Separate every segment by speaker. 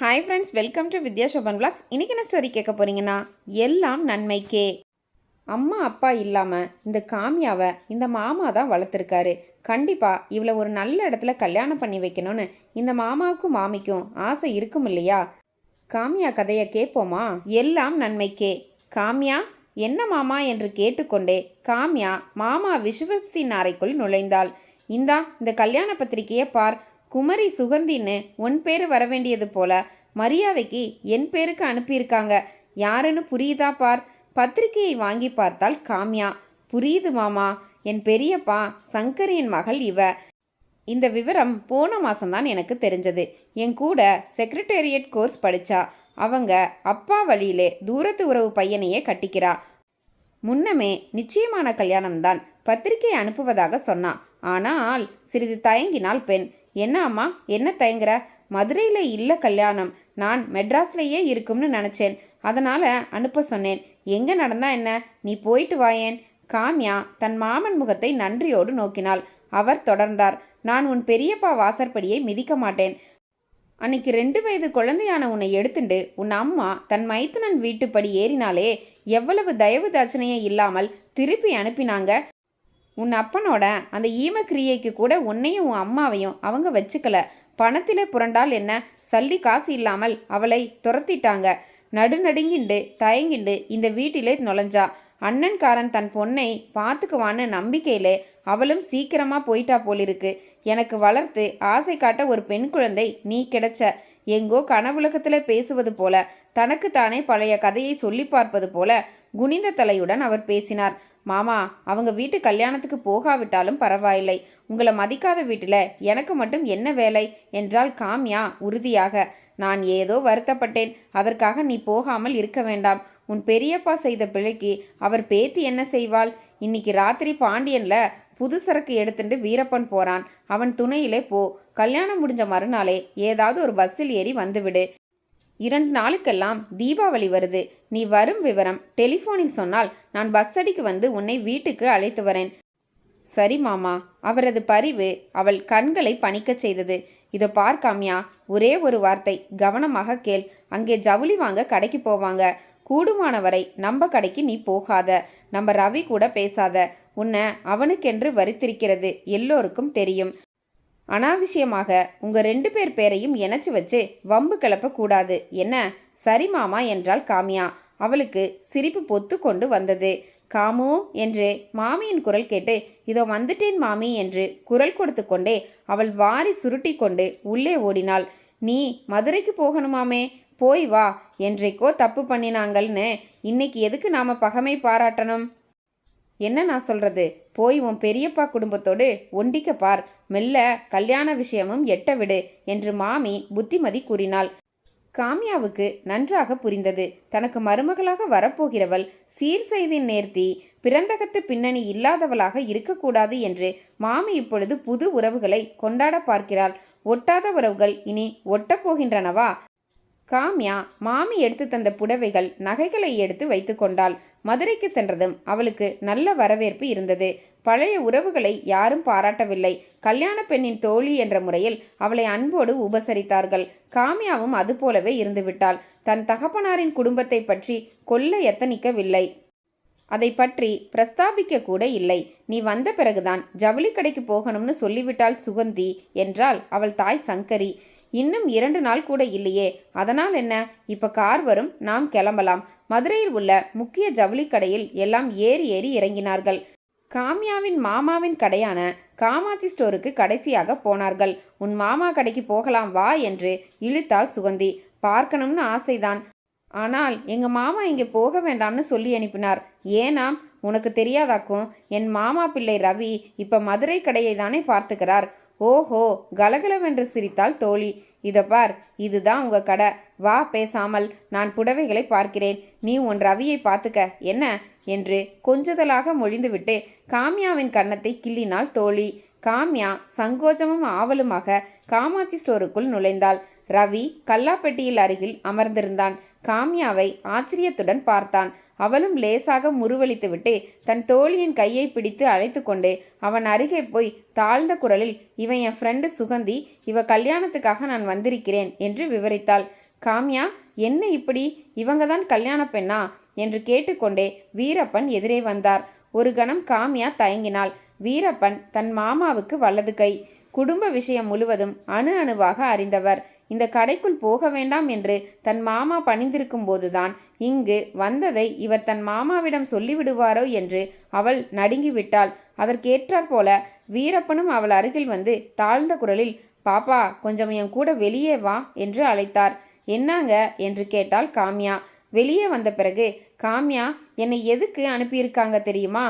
Speaker 1: Hi friends welcome to Vidya Shoban blogs இன்றைக்கி என்ன story கேட்க போகிறீங்கன்னா எல்லாம் நன்மைக்கே. அம்மா அப்பா இல்லாமல் இந்த காமியாவை இந்த மாமா தான் வளர்த்துருக்காரு. கண்டிப்பாக இவளை ஒரு நல்ல இடத்துல கல்யாணம் பண்ணி வைக்கணும்னு இந்த மாமாவுக்கும் மாமிக்கும் ஆசை இருக்கும் இல்லையா? காமியா கதையை கேட்போமா? எல்லாம் நன்மைக்கே. காமியா என்ன மாமா என்று கேட்டுக்கொண்டே காமியா மாமா விஸ்வஸ்தின் அறைக்குள் நுழைந்தாள். இந்தா இந்த கல்யாண பத்திரிக்கையை பார். குமரி சுகந்தின்னு உன் பேர் வர வேண்டியது போல மரியாதைக்கு என் பேருக்கு அனுப்பியிருக்காங்க. யாருன்னு புரியுதா பார். பத்திரிக்கையை வாங்கி பார்த்தால் காமியா. புரியுது மாமா. என் பெரியப்பா சங்கரியின் மகள் இவ. இந்த விவரம் போன மாதம்தான் எனக்கு தெரிஞ்சது. என் கூட செக்ரட்டேரியட் கோர்ஸ் படித்தா அவங்க அப்பா வழியிலே தூரத்து உறவு பையனையே கட்டிக்கிறா. முன்னமே நிச்சயமான கல்யாணம்தான் பத்திரிகை அனுப்புவதாக சொன்னான் ஆனால் சிறிது தயங்கினால் பெண் என்ன அம்மா என்ன தயங்குற? மதுரையில் இல்லை கல்யாணம். நான் மெட்ராஸ்லேயே இருக்கும்னு நினச்சேன். அதனால் அனுப்ப சொன்னேன். எங்கே நடந்தா என்ன? நீ போயிட்டு வாயேன் காம்யா தன் மாமன் முகத்தை நன்றியோடு நோக்கினாள். அவர் தொடர்ந்தார். நான் உன் பெரியப்பா வாசற்படியை மிதிக்க மாட்டேன். அன்னைக்கு ரெண்டு வயது குழந்தையான உன்னை எடுத்துண்டு உன் அம்மா தன் மைத்துனன் வீட்டுப்படி ஏறினாலே எவ்வளவு தயவு தாட்சணையே இல்லாமல் திருப்பி அனுப்பினாங்க. உன் அப்பனோட அந்த ஈம கிரியைக்கு கூட உன்னையும் உன் அம்மாவையும் அவங்க வச்சுக்கல. பணத்திலே புரண்டால் என்ன? சல்லி காசு இல்லாமல் அவளை துரத்திட்டாங்க. நடுநடுங்கிண்டு தயங்கிண்டு இந்த வீட்டிலே நுழைஞ்சா. அண்ணன்காரன் தன் பொண்ணை பார்த்துக்குவான்னு நம்பிக்கையிலே அவளும் சீக்கிரமாக போயிட்டா போலிருக்கு. எனக்கு வளர்த்து ஆசை காட்ட ஒரு பெண் குழந்தை நீ கிடைச்ச. எங்கோ கனவுலகத்தில் பேசுவது போல தனக்குத்தானே பழைய கதையை சொல்லி பார்ப்பது போல குனிந்த தலையுடன் அவர் பேசினார். மாமா அவங்க வீட்டு கல்யாணத்துக்கு போகாவிட்டாலும் பரவாயில்லை. உங்களை மதிக்காத வீட்டில் எனக்கு மட்டும் என்ன வேலை? என்றால் காம்யா உறுதியாக. நான் ஏதோ வருத்தப்பட்டேன். அதற்காக நீ போகாமல் இருக்க வேண்டாம். உன் பெரியப்பா செய்த பிழைக்கு அவர் பேத்தி என்ன செய்வாள்? இன்னைக்கு ராத்திரி பாண்டியன்ல புது சரக்கு எடுத்துட்டு வீரப்பன் போறான். அவன் துணையிலே போ. கல்யாணம் முடிஞ்ச மறுநாளே ஏதாவது ஒரு பஸ்ஸில் ஏறி வந்துவிடு. இரண்டு நாளுக்கெல்லாம் தீபாவளி வருது. நீ வரும் விவரம் டெலிஃபோனில் சொன்னால் நான் பஸ் அடிக்கு வந்து உன்னை வீட்டுக்கு அழைத்து வரேன். சரி மாமா அவரது பரிவு அவள் கண்களை பணிக்கச் செய்தது. இதோ பார்க்காமியா ஒரே ஒரு வார்த்தை கவனமாக கேள். அங்கே ஜவுளி வாங்க கடைக்கு போவாங்க. கூடுமானவரை நம்ம கடைக்கு நீ போகாத. நம்ம ரவி கூட பேசாத. உன்னை அவனுக்கென்று வரித்திருக்கிறது எல்லோருக்கும் தெரியும். அனாவசியமாக உங்கள் ரெண்டு பேர் பேரையும் இணைச்சி வச்சு வம்பு கிளப்பக்கூடாது என்ன? சரி மாமா என்றாள் காமியா. அவளுக்கு சிரிப்பு பொத்து கொண்டு வந்தது. காமு என்று மாமியின் குரல் கேட்டு இதோ வந்துட்டேன் மாமி என்று குரல் கொடுத்து கொண்டே அவள் வாரி சுருட்டி கொண்டு உள்ளே ஓடினாள். நீ மதுரைக்கு போகணுமாமே போய் வா. என்றைக்கோ தப்பு பண்ணினாங்கள்னு. இன்னைக்கு எதுக்கு நாம பகமை பாராட்டணும்? என்ன நான் சொல்றது? போய் உன் பெரியப்பா குடும்பத்தோடு ஒண்டிக்க பார். மெல்ல கல்யாண விஷயமும் எட்ட விடு என்று மாமி புத்திமதி கூறினாள். காமியாவுக்கு நன்றாக புரிந்தது. தனக்கு மருமகளாக வரப்போகிறவள் சீர் செய்தின் நேர்த்தி பிறந்தகத்து பின்னணி இல்லாதவளாக இருக்கக்கூடாது என்று மாமி இப்பொழுது புது உறவுகளை கொண்டாட பார்க்கிறாள். ஒட்டாத உறவுகள் இனி ஒட்டப்போகின்றனவா காம்யா மாமி எடுத்து தந்த புடவைகள் நகைகளை எடுத்து வைத்து கொண்டாள். மதுரைக்கு சென்றதும் அவளுக்கு நல்ல வரவேற்பு இருந்தது. பழைய உறவுகளை யாரும் பாராட்டவில்லை. கல்யாண பெண்ணின் தோழி என்ற முறையில் அவளை அன்போடு உபசரித்தார்கள். காமியாவும் அதுபோலவே இருந்துவிட்டாள். தன் தகப்பனாரின் குடும்பத்தை பற்றி கொல்ல எத்தனிக்கவில்லை. அதை பற்றி பிரஸ்தாபிக்க கூட இல்லை. நீ வந்த பிறகுதான் ஜவுளி கடைக்கு போகணும்னு சொல்லிவிட்டாள் சுகந்தி என்றால் அவள் தாய் சங்கரி. இன்னும் இரண்டு நாள் கூட இல்லையே. அதனால் என்ன? இப்ப கார் வரும் நாம் கிளம்பலாம். மதுரையில் உள்ள முக்கிய ஜவுளி கடையில் எல்லாம் ஏறி ஏறி இறங்கினார்கள். காம்யாவின் மாமாவின் கடையான காமாட்சி ஸ்டோருக்கு கடைசியாக போனார்கள். உன் மாமா கடைக்கு போகலாம் வா என்று இழுத்தாள் சுகந்தி. பார்க்கணும்னு ஆசைதான். ஆனால் எங்க மாமா இங்கே போக வேண்டாம்னு சொல்லி அனுப்பினார். ஏனாம்? உனக்கு தெரியாதாக்கும்? என் மாமா பிள்ளை ரவி இப்ப மதுரை கடையை தானே பார்த்துக்கிறார். ஓஹோ கலகலவென்று சிரித்தாள் தோழி. இதை பார் இதுதான் உங்க கடை. வா பேசாமல். நான் புடவைகளை பார்க்கிறேன். நீ உன் ரவியை பார்த்துக்க. என்ன? என்று கொஞ்சதலாக மொழிந்துவிட்டு காமியாவின் கன்னத்தை கிள்ளினாள் தோழி. காம்யா சங்கோஜமும் ஆவலுமாக காமாட்சி ஸ்டோருக்குள் நுழைந்தாள். ரவி கல்லாப்பெட்டியில் அருகில் அமர்ந்திருந்தான். காம்யாவை ஆச்சரியத்துடன் பார்த்தான். அவளும் லேசாக முருவளித்துவிட்டு தன் தோழியின் கையை பிடித்து அழைத்து கொண்டு அவன் அருகே போய் தாழ்ந்த குரலில் இவன் என் ஃப்ரெண்டு சுகந்தி இவ கல்யாணத்துக்காக நான் வந்திருக்கிறேன் என்று விவரித்தாள். காமியா என்ன இப்படி? இவங்க தான் கல்யாண பெண்ணா? என்று கேட்டுக்கொண்டே வீரப்பன் எதிரே வந்தார். ஒரு கணம் காமியா தயங்கினாள். வீரப்பன் தன் மாமாவுக்கு வலது கை. குடும்ப விஷயம் முழுவதும் அணு அணுவாக அறிந்தவர். இந்த கடைக்குள் போக வேண்டாம் என்று தன் மாமா பணிந்திருக்கும் போதுதான் இங்கு வந்ததை இவர் தன் மாமாவிடம் சொல்லிவிடுவாரோ என்று அவள் நடுங்கிவிட்டாள். அதற்கேற்றாற் போல வீரப்பனும் அவள் அருகில் வந்து தாழ்ந்த குரலில் பாப்பா கொஞ்சம் என் கூட வெளியே வா என்று அழைத்தார். என்னாங்க? என்று கேட்டாள் காம்யா. வெளியே வந்த பிறகு காம்யா என்னை எதுக்கு அனுப்பியிருக்காங்க தெரியுமா?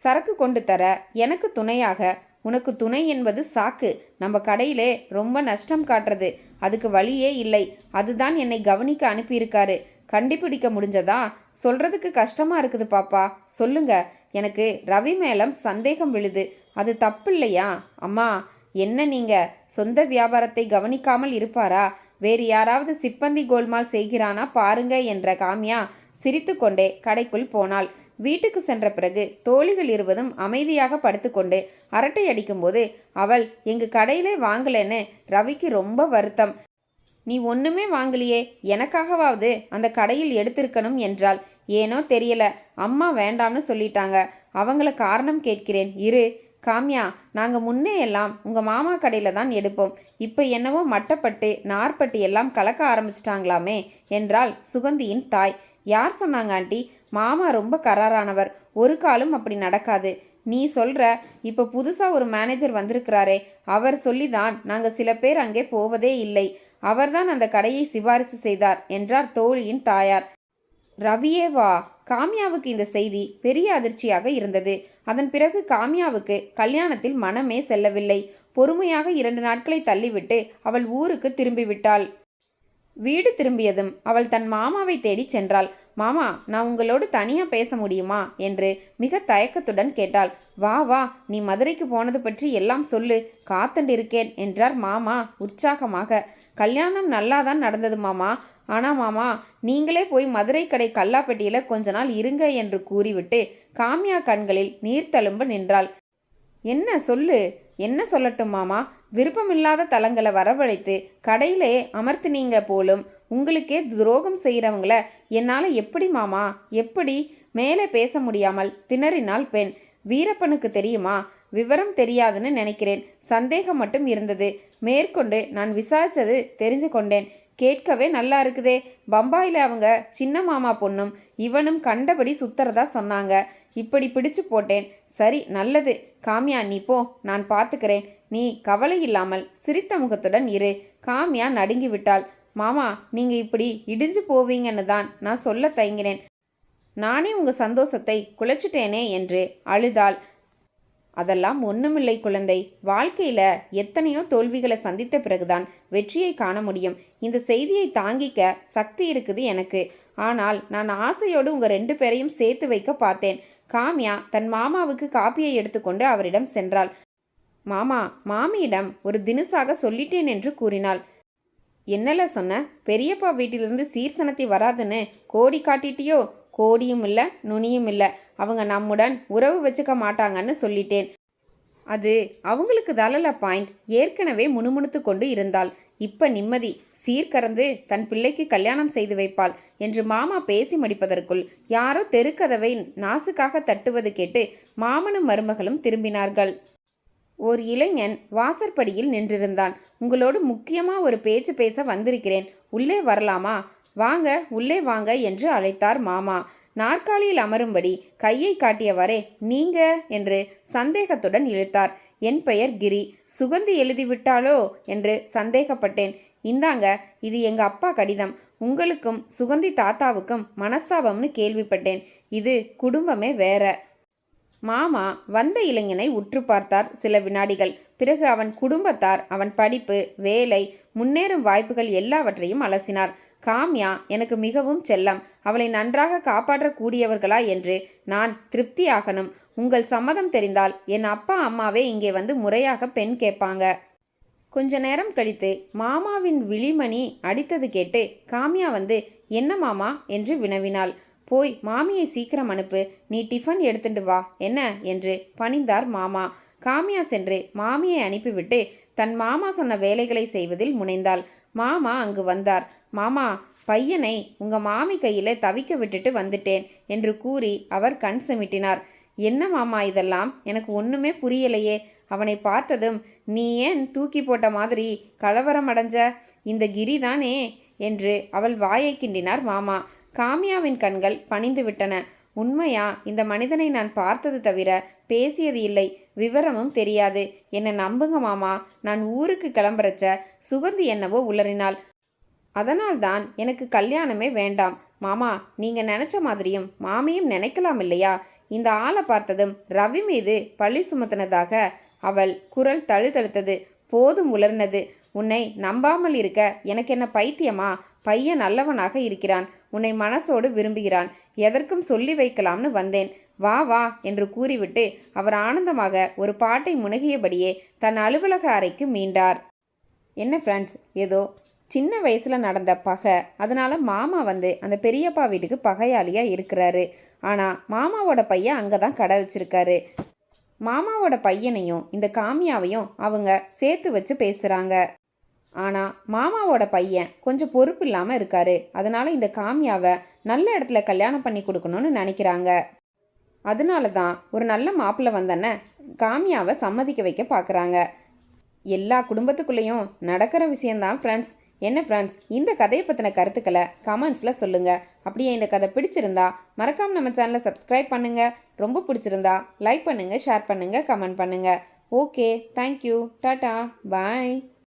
Speaker 1: சரக்கு கொண்டு தர எனக்கு துணையாக உனக்கு துணை என்பது சாக்கு. நம்ம கடையிலே ரொம்ப நஷ்டம் காட்டுறது. அதுக்கு வழியே இல்லை. அதுதான் என்னை கவனிக்க அனுப்பியிருக்காரு. கண்டுபிடிக்க முடிஞ்சதா? சொல்றதுக்கு கஷ்டமா இருக்குது பாப்பா. சொல்லுங்க. எனக்கு ரவி மேலம் சந்தேகம் விழுது. அது தப்பு இல்லையா அம்மா என்ன நீங்க? சொந்த வியாபாரத்தை கவனிக்காமல் இருப்பாரா? வேறு யாராவது சிப்பந்தி கோல்மால் செய்கிறானா பாருங்க என்ற காமியா சிரித்துக்கொண்டே கடைக்குள் போனாள். வீட்டுக்கு சென்ற பிறகு தோழிகள் இருவதும் அமைதியாக படுத்துக்கொண்டு அரட்டை அடிக்கும்போது அவள் எங்க கடையிலே வாங்கலைன்னு ரவிக்கு ரொம்ப வருத்தம். நீ ஒண்ணுமே வாங்கலையே எனக்காகவாவது அந்த கடையில் எடுத்திருக்கணும் என்றாள். ஏனோ தெரியல அம்மா வேண்டாம்னு சொல்லிட்டாங்க. அவங்கள காரணம் கேட்கிறேன். இரு. காம்யா நாங்க முன்னே எல்லாம் உங்க மாமா கடையில தான் எடுப்போம். இப்போ என்னவோ மட்டப்பட்டு நார்பட்டு எல்லாம் கலக்க ஆரம்பிச்சிட்டாங்களாமே என்றாள் சுகந்தியின் தாய். யார் சொன்னாங்க ஆண்டி? மாமா ரொம்ப கராரானவர். ஒரு காலும் அப்படி நடக்காது. நீ சொல்ற இப்போ புதுசா ஒரு மேனேஜர் வந்திருக்கிறாரே அவர் சொல்லிதான் நாங்க சில பேர் அங்கே போவதே இல்லை. அவர்தான் அந்த கடையை சிபாரிசு செய்தார் என்றார் தோழியின் தாயார். ரவியே வா. காமியாவுக்கு இந்த செய்தி பெரிய அதிர்ச்சியாக இருந்தது. அதன் பிறகு காமியாவுக்கு கல்யாணத்தில் மனமே செல்லவில்லை. பொறுமையாக இரண்டு நாட்களை தள்ளிவிட்டு அவள் ஊருக்கு திரும்பிவிட்டாள். வீடு திரும்பியதும் அவள் தன் மாமாவை தேடிச் சென்றாள். மாமா நான் உங்களோடு தனியாக பேச முடியுமா? என்று மிக தயக்கத்துடன் கேட்டாள். வா வா நீ மதுரைக்கு போனது பற்றி எல்லாம் சொல்லு. காத்தண்டிருக்கேன் என்றார் மாமா உற்சாகமாக. கல்யாணம் நல்லாதான் நடந்தது மாமா. ஆனால் மாமா நீங்களே போய் மதுரை கடை கல்லாப்பட்டியில் கொஞ்ச நாள் இருங்க என்று கூறிவிட்டு காமியா கண்களில் நீர் தழும்ப நின்றாள். என்ன சொல்லு? என்ன சொல்லட்டும் மாமா? விருப்பமில்லாத தலங்களை வரவழைத்து கடையிலே அமர்த்தினீங்க போலும். உங்களுக்கே துரோகம் செய்கிறவங்கள என்னால் எப்படி மாமா? எப்படி? மேலே பேச முடியாமல் திணறினாள் பெண். வீரப்பனுக்கு தெரியுமா? விவரம் தெரியாதுன்னு நினைக்கிறேன். சந்தேகம் மட்டும் இருந்தது. மேற்கொண்டு நான் விசாரிச்சது தெரிஞ்சு கொண்டேன். கேட்கவே நல்லா இருக்குதே. பம்பாயில் அவங்க சின்ன மாமா பொண்ணும் இவனும் கண்டபடி சுத்துறதா சொன்னாங்க. இப்படி பிடிச்சு போட்டேன். சரி நல்லது. காமியா நீ போ. நான் பார்த்துக்கிறேன் நீ கவலை இல்லாமல் சிரித்த முகத்துடன் இரு. காமியா நடுங்கி விட்டாள் மாமா நீங்க இப்படி இடிஞ்சு போவீங்கன்னு தான் நான் சொல்ல தயங்கினேன். நானே உங்க சந்தோஷத்தை குலைச்சிட்டேனே என்று அழுதாள். அதெல்லாம் ஒண்ணுமில்லை குழந்தை. வாழ்க்கையில எத்தனையோ தோல்விகளை சந்தித்த பிறகுதான் வெற்றியை காண முடியும். இந்த செய்தியை தாங்கிக்க சக்தி இருக்குது எனக்கு. ஆனால் நான் ஆசையோடு உங்க ரெண்டு பேரையும் சேர்த்து வைக்க பார்த்தேன். காமியா தன் மாமாவுக்கு காப்பியை எடுத்துக்கொண்டு அவரிடம் சென்றாள். மாமா மாமியிடம் ஒரு தினுசாக சொல்லிட்டேன் என்று கூறினாள். என்னல சொன்ன? பெரியப்பா வீட்டிலிருந்து சீர்சனத்தி வராதுன்னு கோடி காட்டிட்டியோ? கோடியும் இல்லை நுனியும் இல்லை. அவங்க நம்முடன் உறவு வச்சுக்க மாட்டாங்கன்னு சொல்லிட்டேன். அது அவங்களுக்கு தலல பாயிண்ட். ஏற்கனவே முணுமுணுத்து கொண்டு இருந்தாள். இப்ப நிம்மதி சீர்கறந்து தன் பிள்ளைக்கு கல்யாணம் செய்து வைப்பாள் என்று மாமா பேசி முடிப்பதற்குள் யாரோ தெருக்கதவை நாசுக்காக தட்டுவது கேட்டு மாமனும் மருமகளும் திரும்பினார்கள். ஓர் இளைஞன் வாசற்படியில் நின்றிருந்தான். உங்களோடு முக்கியமாக ஒரு பேச்சு பேச வந்திருக்கிறேன். உள்ளே வரலாமா? வாங்க உள்ளே வாங்க என்று அழைத்தார் மாமா. நாற்காலியில் அமரும்படி கையை காட்டியவரே நீங்க என்று சந்தேகத்துடன் இழுத்தார். என் பெயர் கிரி. சுகந்தி எழுதிவிட்டாளோ என்று சந்தேகப்பட்டேன். இந்தாங்க இது எங்க அப்பா கடிதம். உங்களுக்கும் சுகந்தி தாத்தாவுக்கும் மனஸ்தாபம்னு கேள்விப்பட்டேன். இது குடும்பமே வேற. மாமா வந்த இளைஞனை உற்று பார்த்தார் சில வினாடிகள். பிறகு அவன் குடும்பத்தார் அவன் படிப்பு வேலை முன்னேறும் வாய்ப்புகள் எல்லாவற்றையும் அலசினார். காம்யா எனக்கு மிகவும் செல்லம். அவளை நன்றாக காப்பாற்றக்கூடியவர்களா என்று நான் திருப்தியாகணும். உங்கள் சம்மதம் தெரிந்தால் என் அப்பா அம்மாவே இங்கே வந்து முறையாக பெண் கேட்பாங்க. கொஞ்ச நேரம் கழித்து மாமாவின் விழிமணி அடித்தது கேட்டு காமியா வந்து என்ன மாமா? என்று வினவினாள். போய் மாமியை சீக்கிரம் அனுப்பு. நீ டிஃபன் எடுத்துட்டு வா. என்ன? என்று பணிந்தார் மாமா. காமியா சென்று மாமியை அனுப்பிவிட்டு தன் மாமா சொன்ன வேலைகளை செய்வதில் முனைந்தாள். மாமா அங்கு வந்தார். மாமா பையனை உங்க மாமி கையில தவிக்க விட்டுட்டு வந்துட்டேன் என்று கூறி அவர் கண் செமிட்டினார். என்ன மாமா இதெல்லாம்? எனக்கு ஒண்ணுமே புரியலையே. அவனை பார்த்ததும் நீ ஏன் தூக்கி போட்ட மாதிரி கலவரம் அடைஞ்ச? இந்த கிரி தானே என்று அவள் வாயை கிண்டினார் மாமா. காமியாவின் கண்கள் பணிந்து விட்டன உண்மையா? இந்த மனிதனை நான் பார்த்தது தவிர பேசியது இல்லை. விவரமும் தெரியாது. என்னை நம்புங்க மாமா. நான் ஊருக்கு கிளம்புறச்ச சுகந்தி என்னவோ உளறினாள். அதனால்தான் எனக்கு கல்யாணமே வேண்டாம். மாமா நீங்க நினைச்ச மாதிரியும் மாமியும் நினைக்கலாம் இல்லையா? இந்த ஆளை பார்த்ததும் ரவி மீது பழி சுமத்தினதாக அவள் குரல் தழுதழுத்தது. போதும் உலர்னது உன்னை நம்பாமல் இருக்க எனக்கு என்ன பைத்தியமா? பையன் நல்லவனாக இருக்கிறான். உன்னை மனசோடு விரும்புகிறான். எதற்கும் சொல்லி வைக்கலாம்னு வந்தேன். வா வா என்று கூறிவிட்டு அவர் ஆனந்தமாக ஒரு பாட்டை முனகியபடியே தன் அலுவலக அறைக்கு மீண்டார். என்ன ஃப்ரெண்ட்ஸ் ஏதோ சின்ன வயசில் நடந்த பகை. அதனால் மாமா வந்து அந்த பெரியப்பா வீட்டுக்கு பகையாளியாக இருக்கிறாரு. ஆனால் மாமாவோட பையன் அங்கே தான் கடை வச்சிருக்காரு. மாமாவோட பையனையும் இந்த காமியாவையும் அவங்க சேர்த்து வச்சு பேசுகிறாங்க ஆனால் மாமாவோட பையன் கொஞ்சம் பொறுப்பு இல்லாமல் இருக்காரு. அதனால இந்த காமியாவை நல்ல இடத்துல கல்யாணம் பண்ணி கொடுக்கணும்னு நினைக்கிறாங்க. அதனால தான் ஒரு நல்ல மாப்பிள்ளை வந்தன காமியாவை சம்மதிக்க வைக்க பார்க்குறாங்க எல்லா குடும்பத்துக்குள்ளேயும் நடக்கிற விஷயந்தான் ஃப்ரெண்ட்ஸ் என்ன ஃப்ரெண்ட்ஸ் இந்த கதையை பற்றின கருத்துக்களை கமெண்ட்ஸில் சொல்லுங்கள் அப்படியே இந்த கதை பிடிச்சிருந்தா மறக்காமல் நம்ம சேனலை சப்ஸ்கிரைப் பண்ணுங்கள் ரொம்ப பிடிச்சிருந்தா லைக் பண்ணுங்கள் ஷேர் பண்ணுங்கள் கமெண்ட் பண்ணுங்கள் ஓகே தேங்க்யூ டாட்டா பாய்